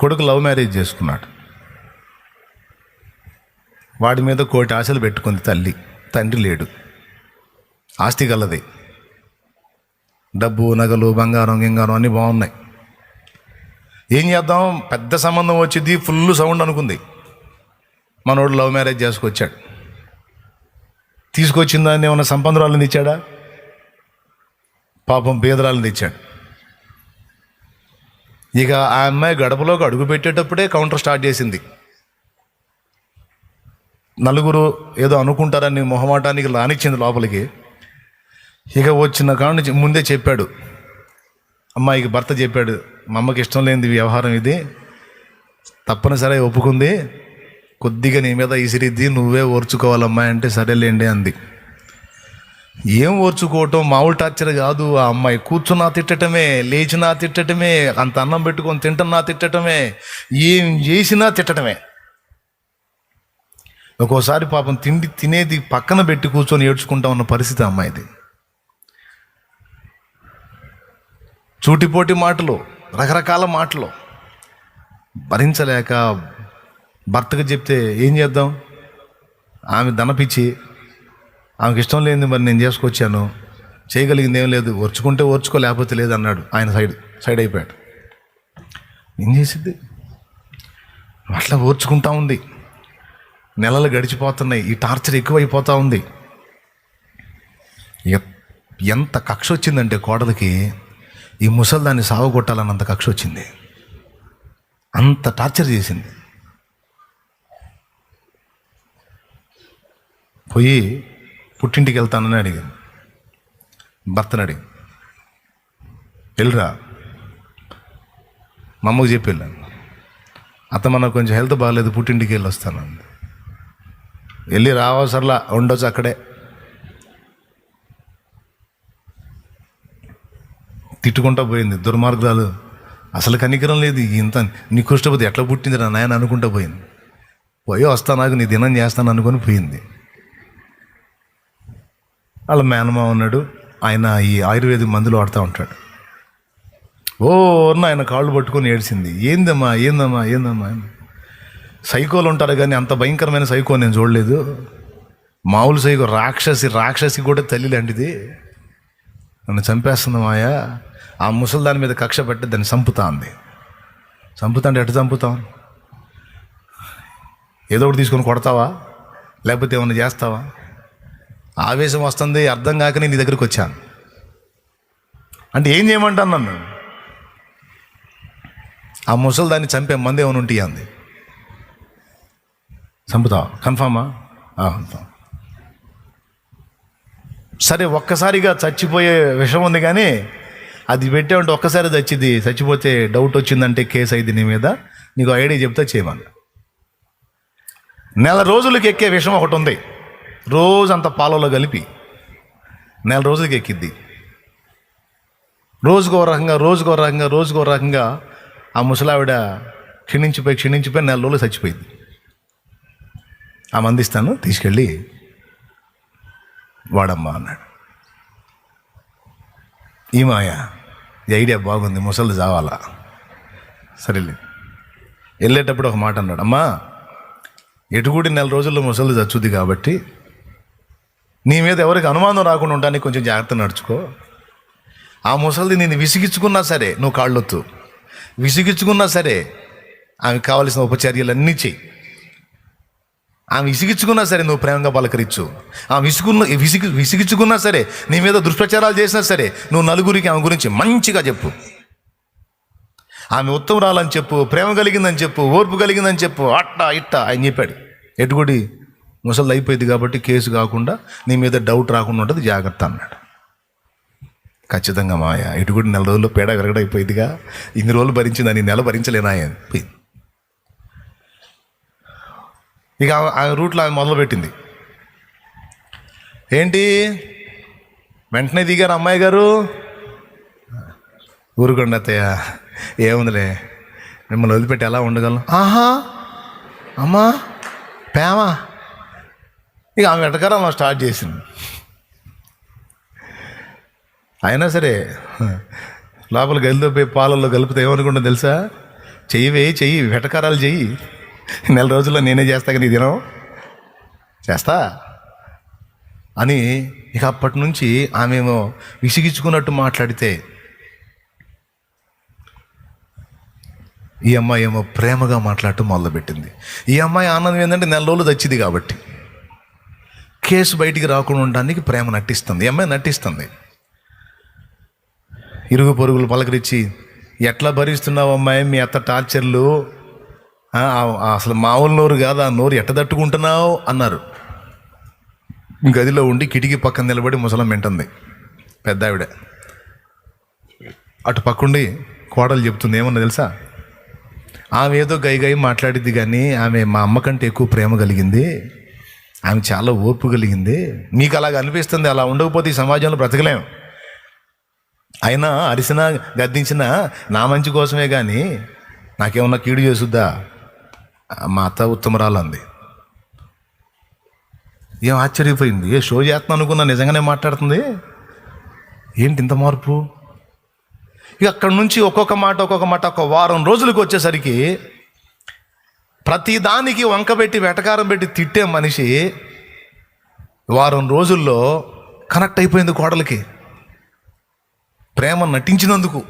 కొడుకు love marriage చేసుకున్నాడు. వాడి మీద కోటి ఆశలు పెట్టుకుంది తల్లి. తండ్రి లేడు. ఆస్తి గలది. డబ్బు నగలు బంగారం గింగారం అన్నీ బాగున్నాయి. ఏం చేద్దాం? పెద్ద సంబంధం వచ్చింది ఫుల్ సౌండ్ అనుకుంది. మనోడు లవ్ మ్యారేజ్ చేసుకొచ్చాడు. తీసుకొచ్చిన దాన్ని ఏమైనా సంపన్నురాలను ఇచ్చాడా? పాపం పేదరాలను తెచ్చాడు ఇక ఆ అమ్మాయి గడపలోకి అడుగు పెట్టేటప్పుడే కౌంటర్ స్టార్ట్ చేసింది. నలుగురు ఏదో అనుకుంటారని మొహమాటానికి రానిచ్చింది లోపలికి. ఇక వచ్చిన కాడ నుంచి ముందే చెప్పాడు. అమ్మాయికి భర్త చెప్పాడు మా అమ్మకి ఇష్టం లేనిది వ్యవహారం ఇది. తప్పనిసరి ఒప్పుకుంది. కొద్దిగా నీ మీద ఇసిరిద్ది నువ్వే ఓర్చుకోవాలమ్మాయి అంటే సరేలేండి అంది. ఏం ఓర్చుకోవటం? మామూలు టార్చర్ కాదు ఆ అమ్మాయి. కూర్చున్నా తిట్టటమే లేచినా తిట్టటమే అంత అన్నం పెట్టుకొని తింటున్నా తిట్టటమే ఏం చేసినా తిట్టటమే. ఒక్కోసారి పాపం తిండి తినేది పక్కన పెట్టి కూర్చొని ఏడ్చుకుంటా ఉన్న పరిస్థితి అమ్మాయిది. చూటిపోటి మాటలు రకరకాల మాటలు. భరించలేక భర్తకు చెప్తే ఏం చేద్దాం? ఆమె దనపిచ్చి ఆమెకి ఇష్టం లేనిది మరి నేను చేసుకొచ్చాను. చేయగలిగింది ఏం లేదు. ఓర్చుకుంటే ఓర్చుకో లేకపోతే లేదు అన్నాడు ఆయన సైడ్ సైడ్ అయిపోయాడు. ఏం చేసిద్ది? అట్లా ఓర్చుకుంటా ఉంది. నెలలు గడిచిపోతున్నాయి. ఈ టార్చర్ ఎక్కువైపోతూ ఉంది. ఎ- ఎంత కక్ష వచ్చిందంటే కోడలికి ఈ ముసల్దాన్ని సావగొట్టాలన్నంత కక్ష వచ్చింది. అంత టార్చర్ చేసింది. పోయి పుట్టింటికి వెళ్తానని అడిగింది భర్తని అడిగింది వెళ్ళరా మా అమ్మకు చెప్పి వెళ్ళాను. అత్త మనకు కొంచెం హెల్త్ బాగాలేదు పుట్టింటికి వెళ్ళి వస్తానంది. వెళ్ళి రావసరలా ఉండొచ్చు అక్కడే. తిట్టుకుంటా పోయింది. దుర్మార్గాలు అసలు కనికరం లేదు ఇంత నీ నికృష్టపతి ఎట్లా పుట్టింది నా నాయన అనుకుంటా పోయింది. పోయి వస్తానాకు నీ దినం చేస్తాను అనుకొని పోయింది. వాళ్ళ మేనమా ఉన్నాడు. ఆయన ఈ ఆయుర్వేదిక్ మందులు వాడుతూ ఉంటాడు. ఓ ఆయన కాళ్ళు పట్టుకొని ఏడ్చింది. ఏందమ్మా ఏందమ్మా ఏందమ్మా? సైకోలు ఉంటారు కానీ అంత భయంకరమైన సైకో నేను చూడలేదు. మామూలు సైకో రాక్షసి రాక్షసి కూడా తల్లి లాంటిది. నన్ను చంపేస్తుంది మాయా. ఆ ముసలి దాని మీద కక్ష పెట్టి దాన్ని చంపుతా అంది. చంపుతా అంటే ఎటు చంపుతాం ఏదో ఒకటి తీసుకొని కొడతావా? లేకపోతే ఏమైనా చేస్తావా? ఆవేశం వస్తుంది అర్థం కాక నేను నీ దగ్గరికి వచ్చాను. అంటే ఏం చేయమంటాను నన్ను? ఆ ముసలి దాన్ని చంపే మంది ఏమైనా ఉంటే అంది చంపుతావా కన్ఫామా? కన్ఫామ్ సరే ఒక్కసారిగా చచ్చిపోయే విషయం ఉంది కానీ అది పెట్టామంటే ఒక్కసారి చచ్చింది చచ్చిపోతే డౌట్ వచ్చిందంటే కేసు అయింది నీ మీద. నీకు ఐడియా చెప్తే చేయమని నెల రోజులకి ఎక్కే విషయం ఒకటి ఉంది. రోజంత పాలలో కలిపి నెల రోజులకి ఎక్కిద్ది. రోజుకో రకంగా రోజుకో రకంగా రోజుకో రకంగా ఆ ముసలావిడ క్షీణించిపోయి క్షీణించిపోయి నెల రోజులు చచ్చిపోయింది. ఆ మందిస్తాను తీసుకెళ్ళి వాడమ్మా అన్నాడు. ఈ మాయ ఈ ఐడియా బాగుంది ముసలి చావాలా? సరేలే. వెళ్ళేటప్పుడు ఒక మాట అన్నాడు. అమ్మా ఎటుగుడి నెల రోజుల్లో ముసలి చచ్చుద్ది కాబట్టి నీ మీద ఎవరికి అనుమానం రాకుండా ఉండడానికి కొంచెం జాగ్రత్త నడుచుకో. ఆ ముసలిది నేను విసిగించుకున్నా సరే నువ్వు కాళ్ళొత్తు. విసిగించుకున్నా సరే ఆమెకు కావలసిన ఉపచర్యలన్నీ చెయ్యి. ఆమె విసిగించుకున్నా సరే నువ్వు ప్రేమగా పలకరించు. ఆమె విసుగున్న విసిగి విసిగించుకున్నా సరే నీ మీద దుష్ప్రచారాలు చేసినా సరే నువ్వు నలుగురికి ఆమె గురించి మంచిగా చెప్పు. ఆమె ఉత్తమరాలని చెప్పు ప్రేమ కలిగిందని చెప్పు ఓర్పు కలిగిందని చెప్పు అట్ట ఇట్ట ఆయన చెప్పాడు. ఎటుగుడి ముసలి అయిపోయింది కాబట్టి కేసు కాకుండా నీ మీద డౌట్ రాకుండా ఉంటుంది జాగ్రత్త అన్నాడు. ఖచ్చితంగా అమ్మాయా ఇటు కూడా నెల రోజుల్లో పేడ విరగడైపోయిందిగా ఇన్ని రోజులు భరించింది అని నెల భరించలేనా అని పోయింది. ఇక ఆ- రూట్లో ఆమె మొదలుపెట్టింది. ఏంటి? వెంటనే దిగారు అమ్మాయి గారు? ఊరుకోండి అత్తయ్య ఏముందిలే. మిమ్మల్ని వదిలిపెట్టి ఎలా ఉండగలను? ఆహా! అమ్మా! పేమా ఇక ఆమె వెటకారం స్టార్ట్ చేసింది. అయినా సరే లోపల గదిలో పోయి పాలల్లో కలిపితే ఏమనుకుంటా తెలుసా? చెయ్యివే చెయ్యి వెటకారాలు చెయ్యి. నెల రోజుల్లో నేనే చేస్తా కదా ఈ దినం. చేస్తా? అని ఇక అప్పటి నుంచి ఆమెమో విసిగించుకున్నట్టు మాట్లాడితే ఈ అమ్మాయి ఏమో ప్రేమగా మాట్లాడటం మొదలుపెట్టింది. ఈ అమ్మాయి ఆనందం ఏంటంటే నెల రోజులు తెచ్చింది కాబట్టి. కేసు బయటికి రాకుండా ఉండడానికి ప్రేమ నటిస్తుంది అమ్మాయి నటిస్తుంది. ఇరుగు పొరుగులు పలకరించి ఎట్లా భరిస్తున్నావు అమ్మాయి? మీ అత్త టార్చర్లు అసలు మామూలు నోరు కాదు? ఆ నోరు ఎట్ట తట్టుకుంటున్నావు? అన్నారు. గదిలో ఉండి కిటికీ పక్కన నిలబడి ముసలం వింటుంది. పెద్ద ఆవిడ అటు పక్కుండి కోడలు చెప్తుంది ఏమన్నా తెలుసా? ఆమె ఏదో గై గై మాట్లాడిద్ది కానీ ఆమె మా అమ్మ కంటే ఎక్కువ ప్రేమ కలిగింది. ఆమె చాలా ఓర్పు కలిగింది. మీకు అలాగ అనిపిస్తుంది అలా ఉండకపోతే ఈ సమాజంలో బ్రతకలేం. అయినా అరిసిన గద్దించిన నా మంచి కోసమే కానీ నాకేమన్నా కీడు చేసుద్దా మా అత్త ఉత్తమరాలు అంది ఏం ఆశ్చర్యపోయింది? ఏ షో చేస్తాను అనుకున్నా నిజంగానే మాట్లాడుతుంది? ఏంటి ఇంత మార్పు? ఇక అక్కడి నుంచి ఒక్కొక్క మాట ఒక్కొక్క మాట ఒక వారం రోజులకు వచ్చేసరికి ప్రతి దానికి వంక పెట్టి వెటకారం పెట్టి తిట్టే మనిషి వారం రోజుల్లో కనెక్ట్ అయిపోయింది కోడలికి. ప్రేమ నటించినందుకు.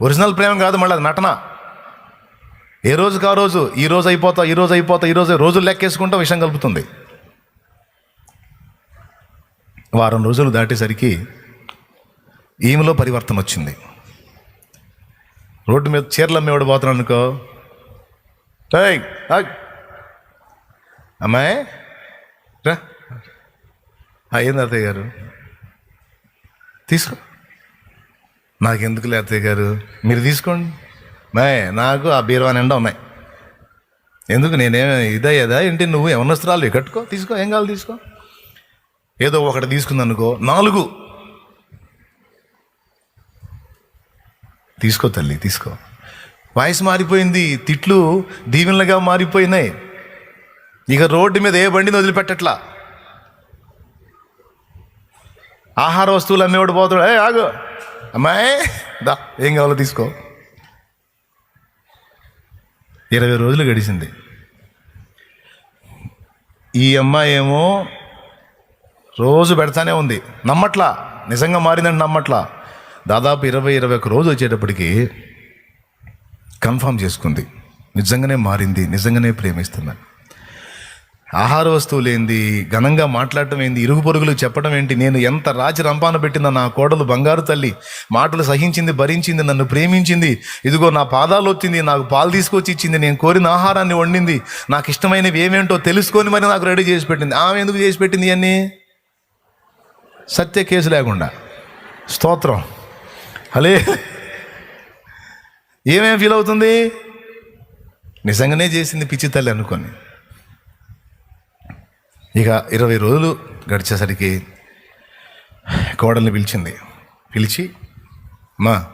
ఒరిజినల్ ప్రేమ కాదు మళ్ళీ అది నటన. ఏ రోజుకి ఆ రోజు? ఈ రోజు అయిపోతా ఈ రోజు అయిపోతా ఈ రోజు రోజులు లెక్కేసుకుంటా విషయం కలుపుతుంది. వారం రోజులు దాటేసరికి ఈమెలో పరివర్తన వచ్చింది రోడ్డు మీద చీరలు అమ్మేవాడు పోతున్నాను అనుకో అమ్మాయి రా అయ్యింది అత్తయ్య గారు తీసుకో నాకెందుకులే అత్తయ్య గారు మీరు తీసుకోండి మాయ్ నాకు ఆ బీరువా నిండా ఉన్నాయి ఎందుకు నేనేం ఇదయ్యేదా ఏంటి నువ్వు ఏమన్నస్త్రాలు కట్టుకో తీసుకో ఏం కావాలి తీసుకో ఏదో ఒకటి తీసుకుంది అనుకో నాలుగు తీసుకో తల్లి తీసుకో వాయిస్ మారిపోయింది తిట్లు దీవెనలుగా మారిపోయినాయి. ఇక రోడ్డు మీద ఏ బండిని వదిలిపెట్టట్లా? ఆహార వస్తువులు అమ్మేవాడు పోతాడు. ఏ ఆగు. అమ్మాయి దా ఏం కావాలో తీసుకో. ఇరవై రోజులు గడిచింది. ఈ అమ్మాయి ఏమో రోజు పెడతానే ఉంది. నమ్మట్లా. నిజంగా మారిందంటే నమ్మట్లా. దాదాపు ఇరవై ఇరవై ఒక రోజు వచ్చేటప్పటికి కన్ఫామ్ చేసుకుంది. నిజంగానే మారింది నిజంగానే ప్రేమిస్తున్నాను ఆహార వస్తువులు ఏంది ఘనంగా మాట్లాడటం ఏంది ఇరుగు పొరుగులు చెప్పడం ఏంటి నేను ఎంత రాచి రంపాన పెట్టిన నా కోడలు బంగారు తల్లి మాటలు సహించింది భరించింది నన్ను ప్రేమించింది ఇదిగో నా పాదాలు వచ్చింది నాకు పాలు తీసుకొచ్చి ఇచ్చింది నేను కోరిన ఆహారాన్ని వండింది నాకు ఇష్టమైనవి ఏమేంటో తెలుసుకొని మరి నాకు రెడీ చేసి పెట్టింది. ఆమె ఎందుకు చేసి పెట్టింది అన్నీ సత్య కేసు లేకుండా. స్తోత్రం. హలే ఏమేమి ఫీల్ అవుతుంది? నిజంగానే చేసింది పిచ్చి తల్లి అనుకొని. ఇక ఇరవై రోజులు గడిచేసరికి కోడల్ని పిలిచింది. పిలిచి మా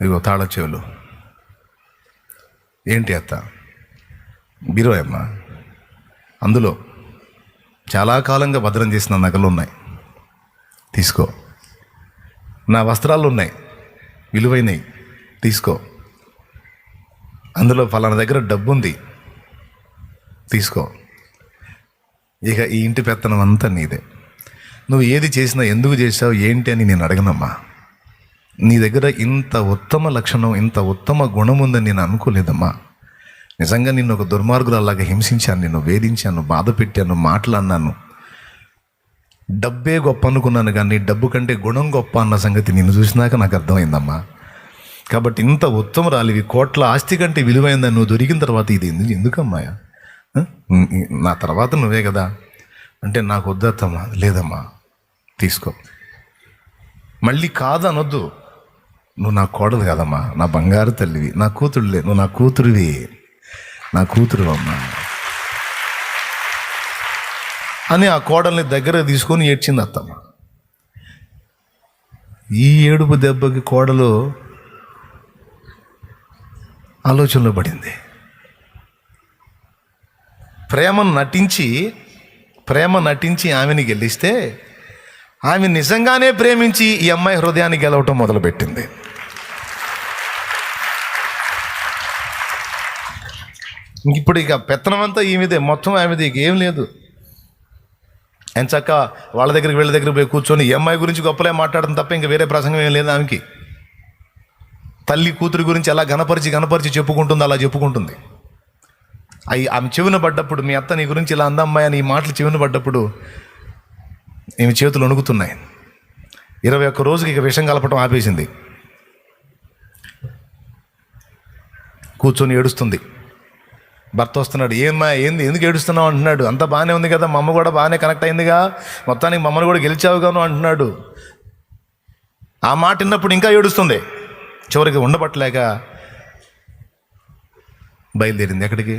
ఇదిగో తాళ చెవులు. ఏంటి అత్త? బీరో అమ్మా? అందులో చాలా కాలంగా భద్రం చేసిన నగలు ఉన్నాయి. తీసుకో. నా వస్త్రాలు ఉన్నాయి. విలువైనవి. తీసుకో. అందులో ఫలానా దగ్గర డబ్బు ఉంది తీసుకో. ఇక ఈ ఇంటి పెత్తనం అంతా నీదే. నువ్వు ఏది చేసినా ఎందుకు చేసావు ఏంటి అని నేను అడగనమ్మా. నీ దగ్గర ఇంత ఉత్తమ లక్షణం ఇంత ఉత్తమ గుణం ఉందని నేను అనుకోలేదమ్మా. నిజంగా నిన్ను ఒక దుర్మార్గులలాగా హింసించాను నిన్ను వేధించాను బాధ పెట్టాను మాట్లాడినాను. డబ్బే గొప్ప అనుకున్నాను కానీ డబ్బు కంటే గుణం గొప్ప అన్న సంగతి నిన్ను చూసినాక నాకు అర్థమైందమ్మా. కాబట్టి ఇంత ఉత్తమరాలివి కోట్ల ఆస్తి కంటే విలువైందని నువ్వు దొరికిన తర్వాత ఇది ఎందుకు ఎందుకమ్మాయా? నా తర్వాత నువ్వే కదా. అంటే నాకు వద్దత్తమ్మా లేదమ్మా తీసుకో. మళ్ళీ కాదనొద్దు. నువ్వు నా కోడలు కదమ్మా నా బంగారు తల్లివి నా కూతురులే నువ్వు నా కూతురువి నా కూతురు అమ్మా. అని ఆ కోడల్ని దగ్గర తీసుకొని ఏడ్చింది అత్తమ్మ. ఈ ఏడుపు దెబ్బకి కోడలు ఆలోచనలో పడింది. ప్రేమను నటించి ప్రేమ నటించి ఆమెని గెలిస్తే ఆమె నిజంగానే ప్రేమించి ఈ అమ్మాయి హృదయాన్ని గెలవటం మొదలుపెట్టింది. ఇప్పుడు ఇక పెత్తనం అంతా ఈమెదే మొత్తం ఆమెది ఇక ఏం లేదు. ఎంత చక్క వాళ్ళ దగ్గరికి వీళ్ళ దగ్గరికి పోయి కూర్చొని ఈ అమ్మాయి గురించి గొప్పలే మాట్లాడడం తప్ప ఇంకా వేరే ప్రసంగం ఏం లేదు ఆమెకి. తల్లి కూతురి గురించి ఎలా గణపరిచి గణపరిచి చెప్పుకుంటుంది అలా చెప్పుకుంటుంది. అవి ఆమె చెవిన పడ్డప్పుడు మీ అత్త నీ గురించి ఇలా అందమ్మాయి అని ఈ మాటలు చెవిన పడ్డప్పుడు ఈమె చేతులు వణుకుతున్నాయి. ఇరవై ఒక్క రోజుకి ఇక విషం కలపటం ఆపేసింది. కూర్చొని ఏడుస్తుంది. భర్త వస్తున్నాడు ఏమ్మా ఏంది ఎందుకు ఏడుస్తున్నావు? అంటున్నాడు. అంత బాగానే ఉంది కదా మా అమ్మ కూడా బాగానే కనెక్ట్ అయిందిగా. మొత్తానికి మమ్మల్ని కూడా గెలిచావుగాను అంటున్నాడు. ఆ మాట విన్నప్పుడు ఇంకా ఏడుస్తుంది. చివరికి ఉండబట్టలేక బయలుదేరింది ఎక్కడికి?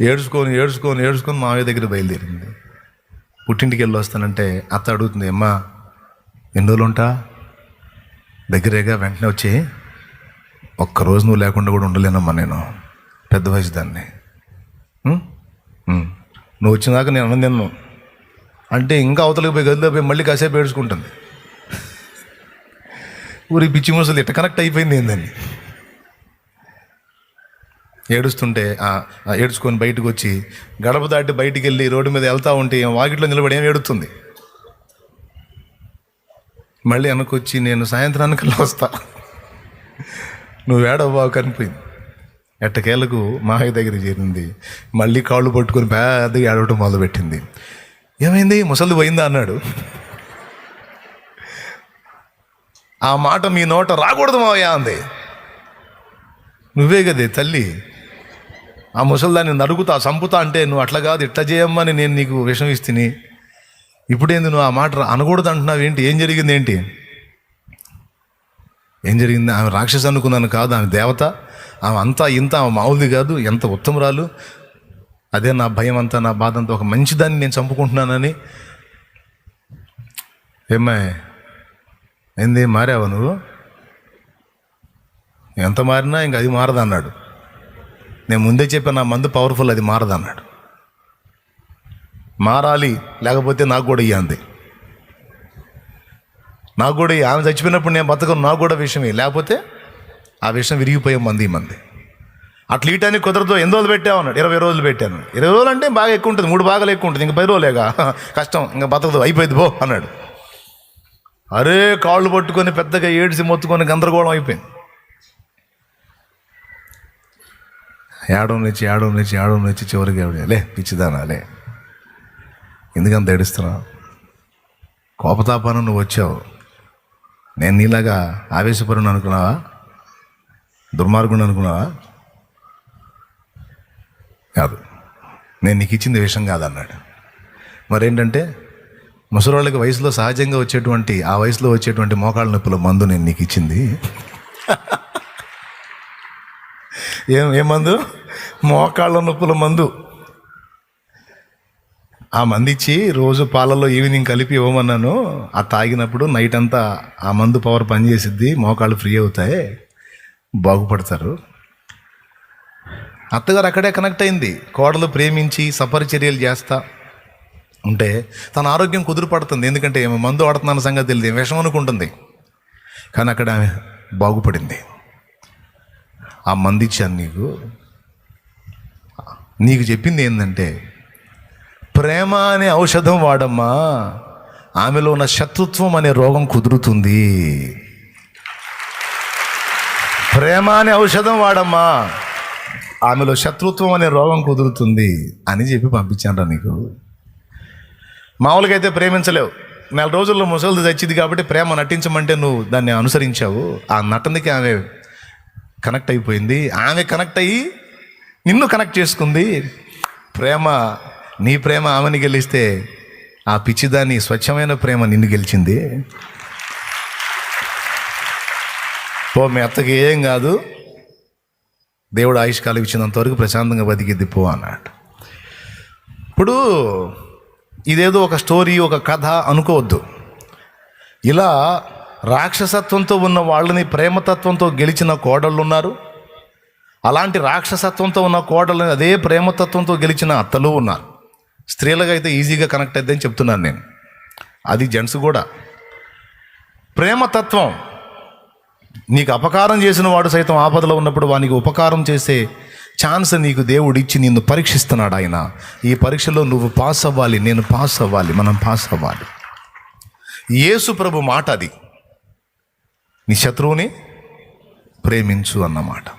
ఏడుచుకొని ఏడుచుకొని ఏడుచుకొని మావయ్య దగ్గర బయలుదేరింది. పుట్టింటికి వెళ్ళి వస్తానంటే అత్త అడుగుతుంది అమ్మా ఎన్ని రోజులు ఉంటా? దగ్గరేగా వెంటనే వచ్చి ఒక్కరోజు నువ్వు లేకుండా కూడా ఉండలేనమ్మా నేను. పెద్ద వయసు దాన్ని. నువ్వు వచ్చినాక నేను అన్నం తిన్నాను అంటే ఇంకా అవతలకి పోయి గదిలో పోయి మళ్ళీ కాసేపు ఏడుచుకుంటుంది. ఊరి పిచ్చి ముసలు ఇట్ట కనెక్ట్ అయిపోయింది ఏందండి ఏడుస్తుంటే ఏడుచుకొని బయటకు వచ్చి గడప దాటి బయటికి వెళ్ళి రోడ్డు మీద వెళ్తా ఉంటే వాకిట్లో నిలబడి ఏం ఏడుతుంది మళ్ళీ వెనకొచ్చి నేను సాయంత్రానికల్లా వస్తా. నువ్వు ఏడవ్వావు కనిపోయింది ఎట్టకేలకు మాహయ్య దగ్గర చేరింది. మళ్ళీ కాళ్ళు పట్టుకొని పెద్దగా ఏడవటం మొదలుపెట్టింది. ఏమైంది? ముసలి పోయిందా? అన్నాడు. ఆ మాట మీ నోట రాకూడదు మావయ్యా అంది. నువ్వే కదే తల్లి. ఆ ముసలిదాన్ని నడుగుతా చంపుతా అంటే నువ్వు అట్లా కాదు ఇట్లా చేయమ్మని నేను నీకు విషం ఇస్తుని. ఇప్పుడేంది నువ్వు ఆ మాట అనకూడదు అంటున్నావు ఏంటి? ఏం జరిగింది ఏంటి? ఏం జరిగింది? ఆమె రాక్షసు అనుకున్నాను కాదు ఆమె దేవత. ఆమె అంతా ఇంత ఆమె మామూలుది కాదు ఎంత ఉత్తమరాలు. అదే నా భయం అంతా నా బాధ అంతా ఒక మంచిదాన్ని నేను చంపుకుంటున్నానని. ఏమ్మా ఏంది మారావా నువ్వు? ఎంత మారినా ఇంక అది మారదన్నాడు. నేను ముందే చెప్పాను నా మందు పవర్ఫుల్ అది మారదన్నాడు. మారాలి లేకపోతే నాకు కూడా ఇయ్యంది నాకు కూడా ఆమె చచ్చిపోయినప్పుడు నేను బతకను నాకు కూడా విషయమే లేకపోతే ఆ విషయం విరిగిపోయే మంది ఈ మంది అట్లా ఇటానికి కుదరదు ఎన్ని రోజులు పెట్టావు అన్నాడు. ఇరవై రోజులు పెట్టాను. ఇరవై రోజులు అంటే బాగా ఎక్కువ ఉంటుంది మూడు భాగాలు ఎక్కువ ఉంటుంది ఇంకా పది రోజులేగా కష్టం ఇంకా బతకదు అయిపోయింది పో అన్నాడు. అరే కాళ్ళు పట్టుకొని పెద్దగా ఏడిసి మొత్తుకొని గందరగోళం అయిపోయింది. ఏడో నుంచి ఏడవ నుంచి ఏడవ నుంచి చివరికి ఆవిడ లే పిచ్చిదానా లే. ఎందుకంత ఏడుస్తున్నావు? కోపతాపాన నువ్వు వచ్చావు. నేను నీలాగా ఆవేశపరుని అనుకున్నావా? దుర్మార్గుని అనుకున్నావా? కాదు. నేను నీకు ఇచ్చింది విషయం కాదన్నాడు. మరేంటంటే ముసలోళ్ళకి వయసులో సహజంగా వచ్చేటువంటి ఆ వయసులో వచ్చేటువంటి మోకాళ్ళ నొప్పుల మందు నేను నీకు ఇచ్చింది. ఏం ఏ మందు? మోకాళ్ళ నొప్పుల మందు. ఆ మందు ఇచ్చి రోజు పాలలో ఈవినింగ్ కలిపి ఇవ్వమన్నాను. ఆ తాగినప్పుడు నైట్ అంతా ఆ మందు పవర్ పనిచేసిద్ది మోకాళ్ళు ఫ్రీ అవుతాయి. బాగుపడతారు. అత్తగారు అక్కడే కనెక్ట్ అయింది. కోడలు ప్రేమించి సపరిచర్యలు చేస్తా ఉంటే తన ఆరోగ్యం కుదురుపడుతుంది. ఎందుకంటే ఏమో మందు వాడుతున్నాను సంగతి తెలియదు. విషం అనుకుంటుంది. కానీ అక్కడ ఆమె బాగుపడింది. ఆ మంది ఇచ్చాను నీకు. నీకు చెప్పింది ఏంటంటే ప్రేమ అనే ఔషధం వాడమ్మా. ఆమెలో ఉన్న శత్రుత్వం అనే రోగం కుదురుతుంది. ప్రేమ అనే ఔషధం వాడమ్మా. ఆమెలో శత్రుత్వం అనే రోగం కుదురుతుంది అని చెప్పి పంపించాను నీకు. మామూలుగా అయితే ప్రేమించలేవు. నెల రోజుల్లో ముసలిది తెచ్చింది కాబట్టి ప్రేమ నటించమంటే నువ్వు దాన్ని అనుసరించావు. ఆ నటనకి ఆమె కనెక్ట్ అయిపోయింది. ఆమె కనెక్ట్ అయ్యి నిన్ను కనెక్ట్ చేసుకుంది. ప్రేమ నీ ప్రేమ ఆమెని గెలిస్తే ఆ పిచ్చిదాని స్వచ్ఛమైన ప్రేమ నిన్ను గెలిచింది. ఓ మీ అత్తకి ఏం కాదు. దేవుడు ఆయుష్కాలం ఇచ్చినంత ఇచ్చినంతవరకు ప్రశాంతంగా బతికిద్ది పో అన్నాడు. ఇప్పుడు ఇదేదో ఒక స్టోరీ ఒక కథ అనుకోవద్దు. ఇలా రాక్షసత్వంతో ఉన్న వాళ్ళని ప్రేమతత్వంతో గెలిచిన కోడళ్ళు ఉన్నారు. అలాంటి రాక్షసత్వంతో ఉన్న కోడళ్ళని అదే ప్రేమతత్వంతో గెలిచిన అత్తలు ఉన్నారు. స్త్రీలుగా అయితే ఈజీగా కనెక్ట్ అయిద్దని చెప్తున్నాను నేను. అది జెంట్స్ కూడా. ప్రేమతత్వం నీకు అపకారం చేసిన వాడు సైతం ఆపదలో ఉన్నప్పుడు వానికి ఉపకారం చేసే ఛాన్స్ నీకు దేవుడు ఇచ్చి నిన్ను పరీక్షిస్తున్నాడు ఆయన. ఈ పరీక్షలో నువ్వు పాస్ అవ్వాలి నేను పాస్ అవ్వాలి మనం పాస్ అవ్వాలి. యేసు ప్రభు మాట అది. నీ శత్రువుని ప్రేమించు అన్నమాట.